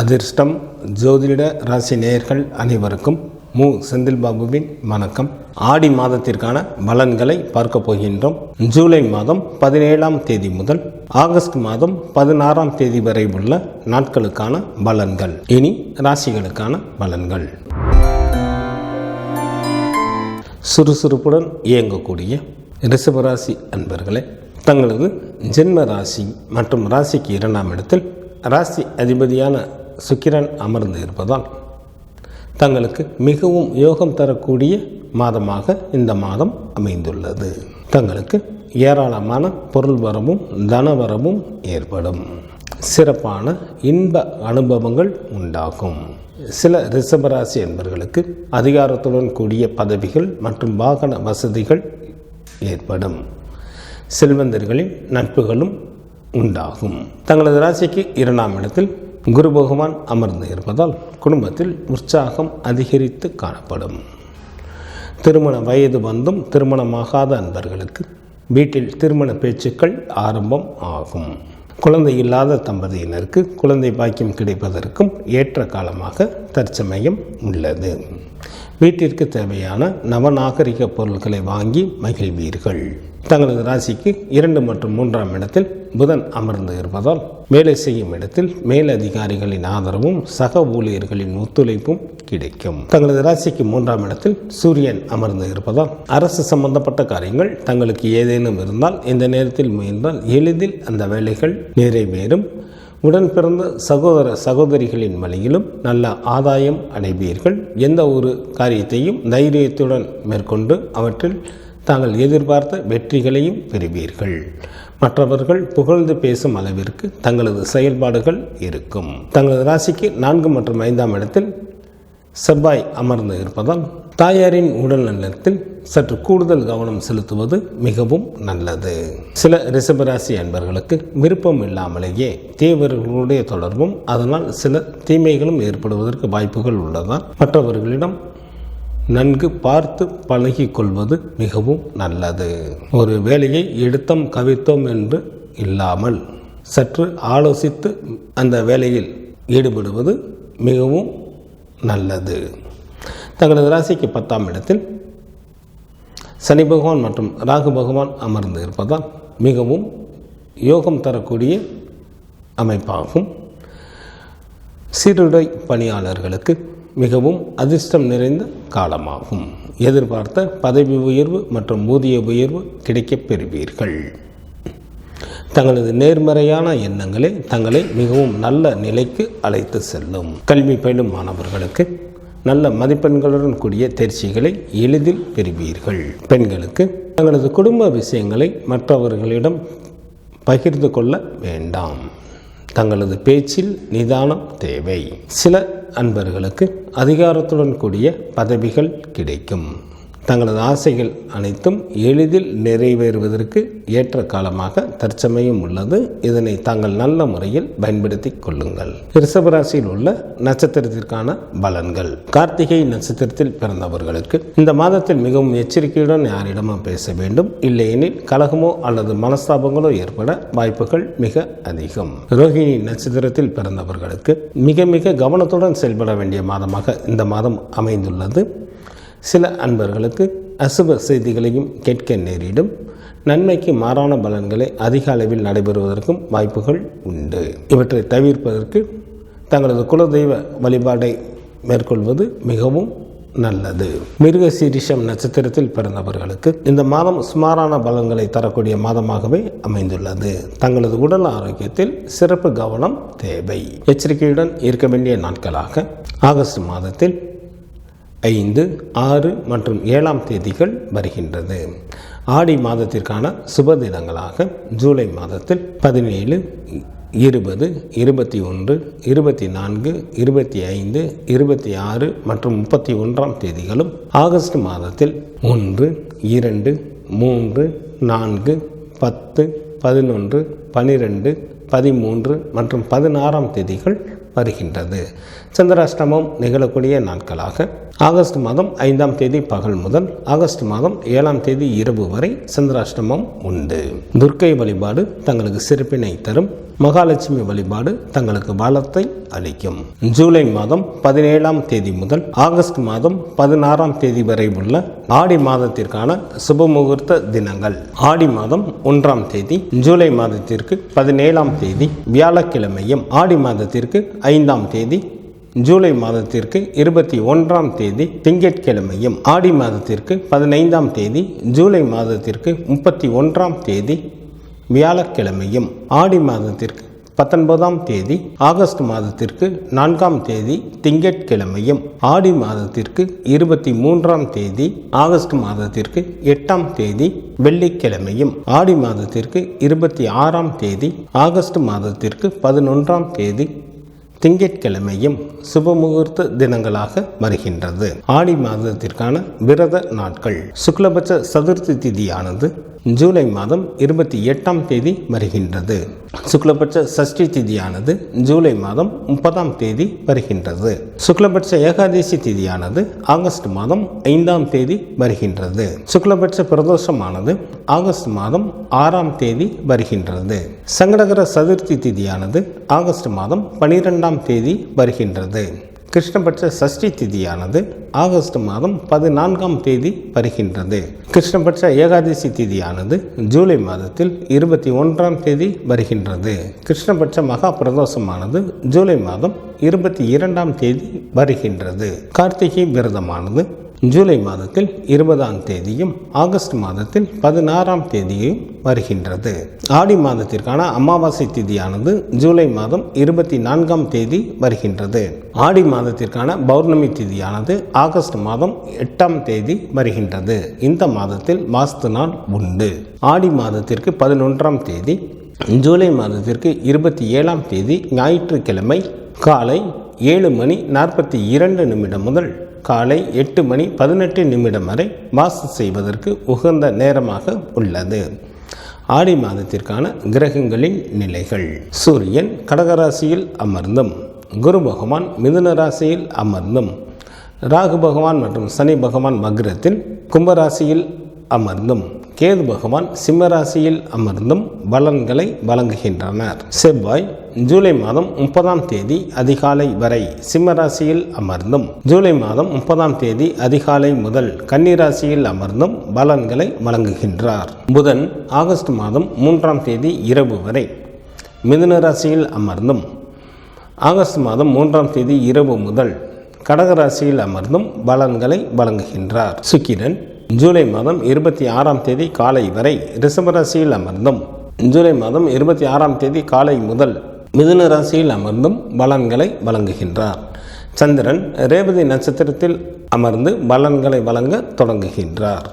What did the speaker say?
அதிர்ஷ்டம் ஜோதிட ராசி நேயர்கள் அனைவருக்கும் மு. செந்தில் பாபுவின் வணக்கம். ஆடி மாதத்திற்கான பலன்களை பார்க்க போகின்றோம். ஜூலை மாதம் பதினேழாம் தேதி முதல் ஆகஸ்ட் மாதம் பதினாறாம் தேதி வரை உள்ள நாட்களுக்கான பலன்கள். இனி ராசிகளுக்கான பலன்கள். சுறுசுறுப்புடன் இயங்கக்கூடிய ரிஷபராசி அன்பர்களே தங்களது ஜென்ம ராசி மற்றும் ராசிக்கு இரண்டாம் இடத்தில் ராசி அதிபதியான சுக்கிரன் அமர்ந்து இருப்பதால் தங்களுக்கு மிகவும் யோகம் தரக்கூடிய மாதமாக இந்த மாதம் அமைந்துள்ளது. தங்களுக்கு ஏராளமான பொருள் வரவும் தனவரவும் ஏற்படும். சிறப்பான இன்ப அனுபவங்கள் உண்டாகும். சில ரிஷபராசி என்பர்களுக்கு அதிகாரத்துடன் கூடிய பதவிகள் மற்றும் வாகன வசதிகள் ஏற்படும். செல்வந்தர்களின் நட்புகளும் உண்டாகும். தங்களது ராசிக்கு இரண்டாம் இடத்தில் குரு பகவான் அமர்ந்து இருப்பதால் குடும்பத்தில் உற்சாகம் அதிகரித்து காணப்படும். திருமண வயது வந்தும் திருமணமாகாத அன்பர்களுக்கு வீட்டில் திருமண பேச்சுக்கள் ஆரம்பம் ஆகும். குழந்தை இல்லாத தம்பதியினருக்கு குழந்தை பாக்கியம் கிடைப்பதற்கும் ஏற்ற காலமாக தற்சமயம் உள்ளது. வீட்டிற்கு தேவையான நவநாகரிக பொருட்களை வாங்கி மகிழ்வீர்கள். தங்களது ராசிக்கு இரண்டு மற்றும் மூன்றாம் இடத்தில் புதன் அமர்ந்து இருப்பதால் வேலை செய்யும் இடத்தில் மேலதிகாரிகளின் ஆதரவும் சக ஊழியர்களின் ஒத்துழைப்பும் கிடைக்கும். தங்களது ராசிக்கு மூன்றாம் இடத்தில் சூரியன் அமர்ந்து இருப்பதால் அரசு சம்பந்தப்பட்ட காரியங்கள் தங்களுக்கு ஏதேனும் இருந்தால் இந்த நேரத்தில் முயன்றால் எளிதில் அந்த வேலைகள் நிறைவேறும். உடன் பிறந்த சகோதர சகோதரிகளின் வழியிலும் நல்ல ஆதாயம் அடைவீர்கள். எந்த ஒரு காரியத்தையும் தைரியத்துடன் மேற்கொண்டு அவற்றில் தாங்கள் எதிர்பார்த்த வெற்றிகளையும் பெறுவீர்கள். மற்றவர்கள் புகழ்ந்து பேசும் அளவிற்கு தங்களது செயல்பாடுகள் இருக்கும். தங்களது ராசிக்கு நான்கு மற்றும் ஐந்தாம் இடத்தில் செவ்வாய் அமர்ந்து இருப்பதால் தாயாரின் உடல் நலத்தில் சற்று கூடுதல் கவனம் செலுத்துவது மிகவும் நல்லது. சில ரிஷபராசி அன்பர்களுக்கு விருப்பம் இல்லாமலேயே தீவிரர்களுடைய தொடர்பும் அதனால் சில தீமைகளும் ஏற்படுவதற்கு வாய்ப்புகள் உள்ளதால் மற்றவர்களிடம் நன்கு பார்த்து பழகி கொள்வது மிகவும் நல்லது. ஒரு வேலையை எடுத்தோம் கவித்தோம் என்று இல்லாமல் சற்று ஆலோசித்து அந்த வேலையில் ஈடுபடுவது மிகவும் நல்லது. தங்களது ராசிக்கு பத்தாம் இடத்தில் சனி பகவான் மற்றும் ராகு பகவான் அமர்ந்து இருப்பதால் மிகவும் யோகம் தரக்கூடிய அமைப்பாகும். சீருடை பணியாளர்களுக்கு மிகவும் அதிர்ஷ்டம் நிறைந்த காலமாகும். எதிர்பார்த்த பதவி உயர்வு மற்றும் ஊதிய உயர்வு கிடைக்கப் பெறுவீர்கள். தங்களது நேர்மறையான எண்ணங்களே தங்களை மிகவும் நல்ல நிலைக்கு அழைத்து செல்லும். கல்வி பயிலும் மாணவர்களுக்கு நல்ல மதிப்பெண்களுடன் கூடிய தேர்ச்சிகளை எளிதில் பெறுவீர்கள். பெண்களுக்கு தங்களது குடும்ப விஷயங்களை மற்றவர்களிடம் பகிர்ந்து கொள்ள வேண்டாம். தங்களது பேச்சில் நிதானம் தேவை. சில அன்பர்களுக்கு அதிகாரத்துடன் கூடிய பதவிகள் கிடைக்கும். தங்களது ஆசைகள் அனைத்தும் எளிதில் நிறைவேறுவதற்கு ஏற்ற காலமாக தற்சமயம் உள்ளது. இதனை தாங்கள் நல்ல முறையில் பயன்படுத்தி கொள்ளுங்கள். ரிஷபராசியில் உள்ள நட்சத்திரத்திற்கான பலன்கள். கார்த்திகை நட்சத்திரத்தில் பிறந்தவர்களுக்கு இந்த மாதத்தில் மிகவும் எச்சரிக்கையுடன் யாரிடமும் பேச வேண்டும். இல்லையெனில் கலகமோ அல்லது மனஸ்தாபங்களோ ஏற்பட வாய்ப்புகள் மிக அதிகம். ரோஹிணி நட்சத்திரத்தில் பிறந்தவர்களுக்கு மிக மிக கவனத்துடன் செயல்பட வேண்டிய மாதமாக இந்த மாதம் அமைந்துள்ளது. சில அன்பர்களுக்கு அசுப செய்திகளையும் கேட்க நேரிடும். நன்மைக்கு மாறான பலன்களை அதிக அளவில் நடைபெறுவதற்கும் வாய்ப்புகள் உண்டு. இவற்றை தவிர்ப்பதற்கு தங்களது குலதெய்வ வழிபாடை மேற்கொள்வது மிகவும் நல்லது. மிருக சீரிஷம் நட்சத்திரத்தில் பிறந்தவர்களுக்கு இந்த மாதம் சுமாரான பலன்களை தரக்கூடிய மாதமாகவே அமைந்துள்ளது. தங்களது உடல் ஆரோக்கியத்தில் சிறப்பு கவனம் தேவை. எச்சரிக்கையுடன் இருக்க வேண்டிய நாட்களாக ஆகஸ்ட் மாதத்தில் ஐந்து ஆறு மற்றும் ஏழாம் தேதிகள் வருகின்றது. ஆடி மாதத்திற்கான சுப தினங்களாக ஜூலை மாதத்தில் பதினேழு இருபது இருபத்தி ஒன்று இருபத்தி நான்கு இருபத்தி ஐந்து இருபத்தி ஆறு மற்றும் முப்பத்தி ஒன்றாம் தேதிகளும் ஆகஸ்ட் மாதத்தில் ஒன்று இரண்டு மூன்று நான்கு பத்து பதினொன்று பனிரெண்டு பதிமூன்று மற்றும் பதினாறாம் தேதிகள் வருகின்றது. சந்திராஷ்டமம் நிகழக்கூடிய நாட்களாக ஆகஸ்ட் மாதம் ஐந்தாம் தேதி பகல் முதல் ஆகஸ்ட் மாதம் ஏழாம் தேதி இரவு வரை சந்திராஷ்டமம் உண்டு. துர்க்கை வழிபாடு தங்களுக்கு சிறப்பினை தரும் மகாலட்சுமி வழிபாடு தங்களுக்கு பலத்தை அளிக்கும். ஜூலை மாதம் பதினேழாம் தேதி முதல் ஆகஸ்ட் மாதம் பதினாறாம் தேதி வரை உள்ள ஆடி மாதத்திற்கான சுபமுகூர்த்த தினங்கள். ஆடி மாதம் ஒன்றாம் தேதி ஜூலை மாதத்திற்கு பதினேழாம் தேதி வியாழக்கிழமையும் ஆடி மாதத்திற்கு ஐந்தாம் தேதி ஜூலை மாதத்திற்கு இருபத்தி ஒன்றாம் தேதி திங்கட்கிழமையும் ஆடி மாதத்திற்கு பதினைந்தாம் தேதி ஜூலை மாதத்திற்கு முப்பத்தி ஒன்றாம் தேதி வியாழக்கிழமையும் ஆடி மாதத்திற்கு பத்தொன்பதாம் தேதி ஆகஸ்ட் மாதத்திற்கு நான்காம் தேதி திங்கட்கிழமையும் ஆடி மாதத்திற்கு இருபத்தி மூன்றாம் தேதி ஆகஸ்ட் மாதத்திற்கு எட்டாம் தேதி வெள்ளிக்கிழமையும் ஆடி மாதத்திற்கு இருபத்தி ஆறாம் தேதி ஆகஸ்ட் மாதத்திற்கு பதினொன்றாம் தேதி திங்கட்கிழமையும் சுபமுகூர்த்த தினங்களாக வருகின்றது. ஆடி மாதத்திற்கான விரத நாட்கள். சுக்லபட்ச சதுர்த்தி திதியானது ஜூலை மாதம் இருபத்தி எட்டாம் தேதி வருகின்றது. சுக்லபட்ச சஷ்டி திதியானது ஜூலை மாதம் முப்பதாம் தேதி வருகின்றது. சுக்லபட்ச ஏகாதசி திதியானது ஆகஸ்ட் மாதம் ஐந்தாம் தேதி வருகின்றது. சுக்லபட்ச பிரதோஷமானது ஆகஸ்ட் மாதம் ஆறாம் தேதி வருகின்றது. சங்கடகர சதுர்த்தி திதியானது ஆகஸ்ட் மாதம் பனிரெண்டாம் தேதி வருகின்றது. கிருஷ்ணபட்ச சஷ்டி திதியானது ஆகஸ்ட் மாதம் பதினான்காம் தேதி வருகின்றது. கிருஷ்ணபட்ச ஏகாதசி திதியானது ஜூலை மாதத்தில் இருபத்தி ஒன்றாம் தேதி வருகின்றது. கிருஷ்ணபட்ச மகா பிரதோஷமானது ஜூலை மாதம் இருபத்தி இரண்டாம் தேதி வருகின்றது. கார்த்திகை விரதமானது ஜூலை மாதத்தில் இருபதாம் தேதியும் ஆகஸ்ட் மாதத்தில் பதினாறாம் தேதியும் வருகின்றது. ஆடி மாதத்திற்கான அமாவாசை திதியானது ஜூலை மாதம் இருபத்தி நான்காம் தேதி வருகின்றது. ஆடி மாதத்திற்கான பௌர்ணமி திதியானது ஆகஸ்ட் மாதம் எட்டாம் தேதி வருகின்றது. இந்த மாதத்தில் வாஸ்து நாள் உண்டு. ஆடி மாதத்திற்கு பதினொன்றாம் தேதி ஜூலை மாதத்திற்கு இருபத்தி ஏழாம் தேதி ஞாயிற்றுக்கிழமை காலை ஏழு மணி நாற்பத்தி இரண்டு நிமிடம் முதல் காலை எட்டு மணி பதினெட்டு நிமிடம் வரை மாசு செய்வதற்கு உகந்த நேரமாக உள்ளது. ஆடி மாதத்திற்கான கிரகங்களின் நிலைகள். சூரியன் கடகராசியில் அமர்ந்தும் குரு பகவான் மிதுன ராசியில் அமர்ந்தும் ராகு பகவான் மற்றும் சனி பகவான் மகரத்தில் கும்பராசியில் அமர்ந்தும். கேது பகவான் சிம்மராசியில் அமர்ந்தும் பலன்களை வழங்குகின்றனர். செவ்வாய் ஜூலை மாதம் முப்பதாம் தேதி அதிகாலை வரை சிம்மராசியில் அமர்ந்தும் ஜூலை மாதம் முப்பதாம் தேதி அதிகாலை முதல் கன்னிராசியில் அமர்ந்தும் பலன்களை வழங்குகின்றார். புதன் ஆகஸ்ட் மாதம் மூன்றாம் தேதி இரவு வரை மிதுன ராசியில் அமர்ந்தும் ஆகஸ்ட் மாதம் மூன்றாம் தேதி இரவு முதல் கடகராசியில் அமர்ந்தும் பலன்களை வழங்குகின்றார். சுக்கிரன் ஜூலை மாதம் இருபத்தி ஆறாம் தேதி காலை வரை ரிஷபராசியில் அமர்ந்தும். ஜூலை மாதம் இருபத்தி ஆறாம் தேதி காலை முதல் மிதுன ராசியில் அமர்ந்தும் பலன்களை வழங்குகின்றார். சந்திரன் ரேவதி நட்சத்திரத்தில் அமர்ந்து பலன்களை வழங்க தொடங்குகின்றார்.